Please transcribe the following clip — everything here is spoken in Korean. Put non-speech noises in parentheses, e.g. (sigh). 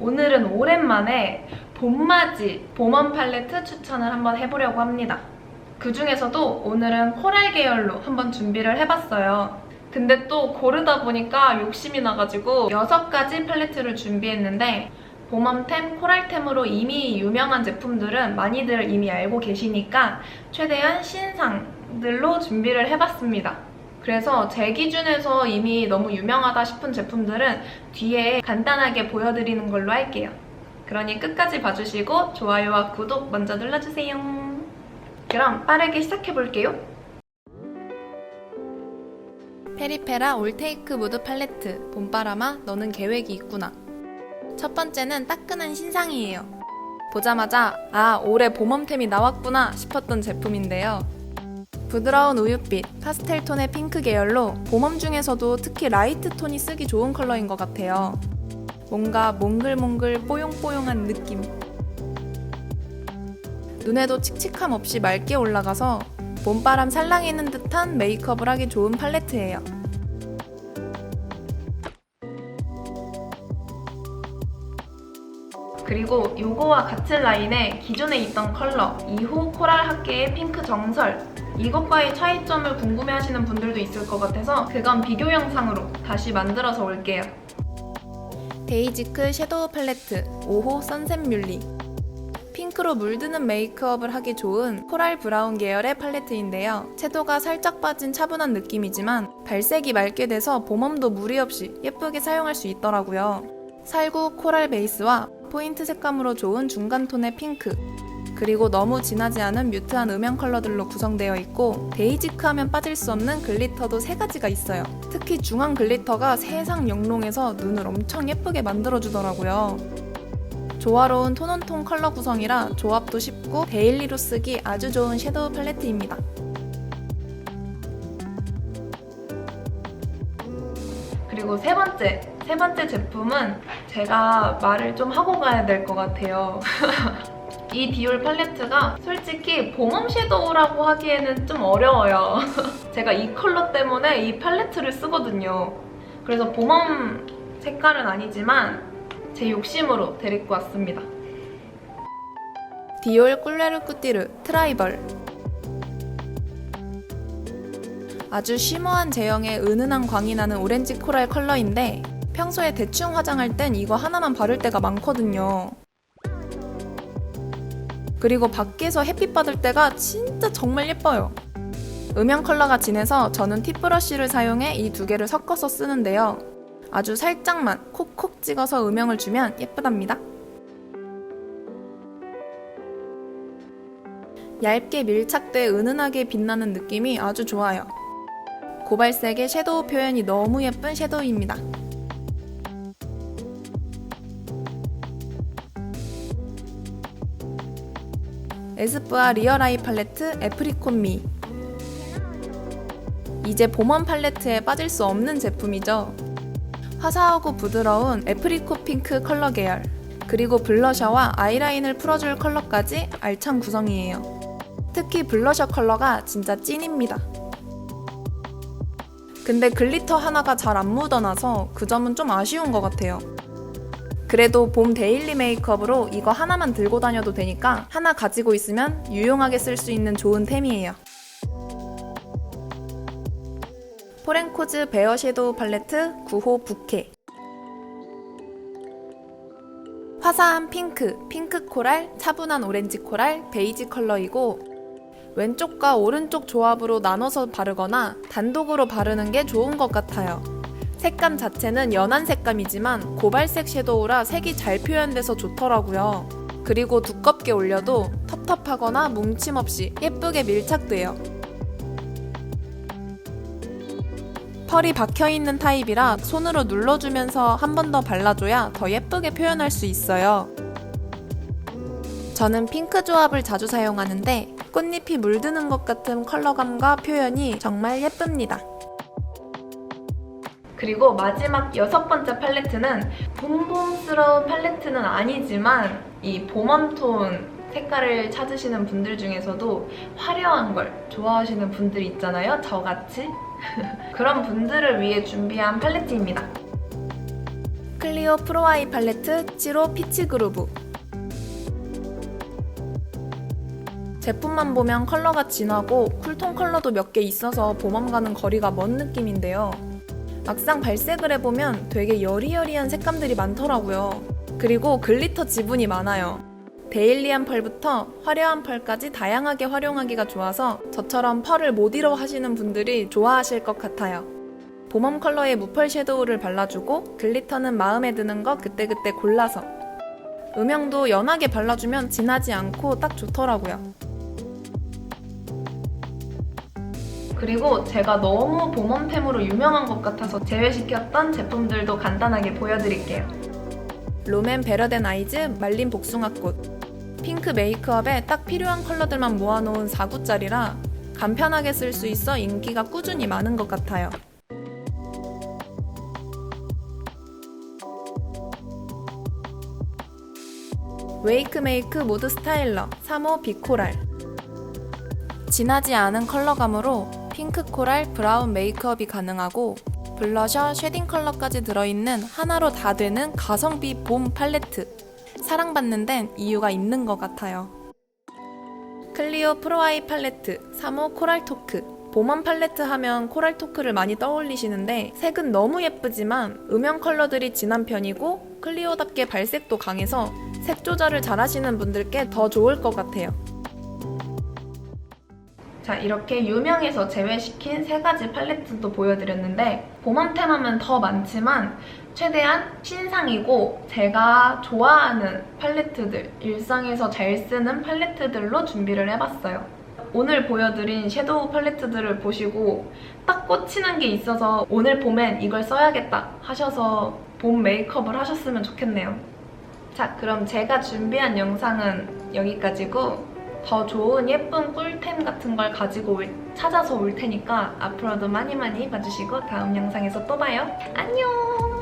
오늘은 오랜만에 봄맞이 봄원 팔레트 추천을 한번 해보려고 합니다. 그 중에서도 오늘은 코랄 계열로 한번 준비를 해봤어요. 근데 또 고르다 보니까 욕심이 나가지고 6가지 팔레트를 준비했는데 봄웜템, 코랄템으로 이미 유명한 제품들은 많이들 이미 알고 계시니까 최대한 신상들로 준비를 해봤습니다. 그래서 제 기준에서 이미 너무 유명하다 싶은 제품들은 뒤에 간단하게 보여드리는 걸로 할게요. 그러니 끝까지 봐주시고 좋아요와 구독 먼저 눌러주세요. 그럼 빠르게 시작해볼게요. 페리페라 올테이크 무드 팔레트 봄바람아 너는 계획이 있구나. 첫 번째는 따끈한 신상이에요. 보자마자 아 올해 봄웜템이 나왔구나 싶었던 제품인데요. 부드러운 우윳빛, 파스텔 톤의 핑크 계열로 봄웜 중에서도 특히 라이트 톤이 쓰기 좋은 컬러인 것 같아요. 뭔가 몽글몽글 뽀용뽀용한 느낌. 눈에도 칙칙함 없이 맑게 올라가서 봄바람 살랑이는 듯한 메이크업을 하기 좋은 팔레트예요. 그리고 요거와 같은 라인에 기존에 있던 컬러 2호 코랄 학계의 핑크 정설 이것과의 차이점을 궁금해하시는 분들도 있을 것 같아서 그건 비교 영상으로 다시 만들어서 올게요. 베이지크 섀도우 팔레트 5호 선셋 뮬리 핑크로 물드는 메이크업을 하기 좋은 코랄 브라운 계열의 팔레트인데요. 채도가 살짝 빠진 차분한 느낌이지만 발색이 맑게 돼서 봄웜도 무리 없이 예쁘게 사용할 수 있더라고요. 살구 코랄 베이스와 포인트 색감으로 좋은 중간 톤의 핑크 그리고 너무 진하지 않은 뮤트한 음영 컬러들로 구성되어 있고 베이지크 하면 빠질 수 없는 글리터도 세 가지가 있어요. 특히 중앙 글리터가 세상 영롱해서 눈을 엄청 예쁘게 만들어주더라고요. 조화로운 톤온톤 컬러 구성이라 조합도 쉽고 데일리로 쓰기 아주 좋은 섀도우 팔레트입니다. 그리고 세 번째, 세 번째 제품은 제가 말을 좀 하고 가야 될 것 같아요. (laughs) 이 디올 팔레트가 솔직히 봄웜 섀도우라고 하기에는 좀 어려워요. (laughs) 제가 이 컬러 때문에 이 팔레트를 쓰거든요. 그래서 봄웜 색깔은 아니지만 제 욕심으로 데리고 왔습니다. 디올 꿀레르 꾸띠르 트라이벌 아주 쉬머한 제형의 은은한 광이 나는 오렌지 코랄 컬러인데 평소에 대충 화장할 땐 이거 하나만 바를 때가 많거든요. 그리고 밖에서 햇빛 받을 때가 진짜 정말 예뻐요. 음영 컬러가 진해서 저는 팁 브러쉬를 사용해 이 두 개를 섞어서 쓰는데요. 아주 살짝만 콕콕 찍어서 음영을 주면 예쁘답니다. 얇게 밀착돼 은은하게 빛나는 느낌이 아주 좋아요. 고발색의 섀도우 표현이 너무 예쁜 섀도우입니다. 에스쁘아 리얼 아이 팔레트 애프리콘 미 이제 봄원 팔레트에 빠질 수 없는 제품이죠. 화사하고 부드러운 애프리코 핑크 컬러 계열 그리고 블러셔와 아이라인을 풀어줄 컬러까지 알찬 구성이에요. 특히 블러셔 컬러가 진짜 찐입니다. 근데 글리터 하나가 잘 안 묻어나서 그 점은 좀 아쉬운 것 같아요. 그래도 봄 데일리 메이크업으로 이거 하나만 들고 다녀도 되니까 하나 가지고 있으면 유용하게 쓸 수 있는 좋은 템이에요. 포렌코즈 베어 섀도우 팔레트 9호 부케 화사한 핑크, 핑크 코랄, 차분한 오렌지 코랄, 베이지 컬러이고 왼쪽과 오른쪽 조합으로 나눠서 바르거나 단독으로 바르는 게 좋은 것 같아요. 색감 자체는 연한 색감이지만 고발색 섀도우라 색이 잘 표현돼서 좋더라고요. 그리고 두껍게 올려도 텁텁하거나 뭉침 없이 예쁘게 밀착돼요. 펄이 박혀있는 타입이라 손으로 눌러주면서 한 번 더 발라줘야 더 예쁘게 표현할 수 있어요. 저는 핑크 조합을 자주 사용하는데 꽃잎이 물드는 것 같은 컬러감과 표현이 정말 예쁩니다. 그리고 마지막 여섯 번째 팔레트는 봄봄스러운 팔레트는 아니지만 이 봄웜톤 색깔을 찾으시는 분들 중에서도 화려한 걸 좋아하시는 분들 있잖아요. 저같이. (laughs) 그런 분들을 위해 준비한 팔레트입니다. 클리오 프로아이 팔레트 7호 피치 그루브 제품만 보면 컬러가 진하고 쿨톤 컬러도 몇 개 있어서 봄웜 가는 거리가 먼 느낌인데요. 막상 발색을 해보면 되게 여리여리한 색감들이 많더라고요. 그리고 글리터 지분이 많아요. 데일리한 펄부터 화려한 펄까지 다양하게 활용하기가 좋아서 저처럼 펄을 못 잃어 하시는 분들이 좋아하실 것 같아요. 봄웜 컬러의 무펄 섀도우를 발라주고 글리터는 마음에 드는 거 그때그때 골라서 음영도 연하게 발라주면 진하지 않고 딱 좋더라고요. 그리고 제가 너무 봄웜템으로 유명한 것 같아서 제외시켰던 제품들도 간단하게 보여드릴게요. 롬앤 베러덴 아이즈 말린 복숭아꽃 핑크 메이크업에 딱 필요한 컬러들만 모아놓은 4구짜리라 간편하게 쓸 수 있어 인기가 꾸준히 많은 것 같아요. 웨이크메이크 모드 스타일러 3호 비코랄 진하지 않은 컬러감으로 핑크 코랄 브라운 메이크업이 가능하고 블러셔, 쉐딩 컬러까지 들어있는 하나로 다 되는 가성비 봄 팔레트. 사랑받는 데는 이유가 있는 것 같아요. 클리오 프로아이 팔레트 3호 코랄 토크. 봄원 팔레트 하면 코랄 토크를 많이 떠올리시는데 색은 너무 예쁘지만 음영 컬러들이 진한 편이고 클리오답게 발색도 강해서 색 조절을 잘하시는 분들께 더 좋을 것 같아요. 자, 이렇게 유명해서 제외시킨 세 가지 팔레트도 보여드렸는데 봄웜템 하면 더 많지만 최대한 신상이고 제가 좋아하는 팔레트들, 일상에서 잘 쓰는 팔레트들로 준비를 해봤어요. 오늘 보여드린 섀도우 팔레트들을 보시고 딱 꽂히는 게 있어서 오늘 봄엔 이걸 써야겠다 하셔서 봄 메이크업을 하셨으면 좋겠네요. 자, 그럼 제가 준비한 영상은 여기까지고 더 좋은 예쁜 꿀템 같은 걸 가지고 올- 찾아서 올 테니까 앞으로도 많이 많이 봐주시고 다음 영상에서 또 봐요. 안녕!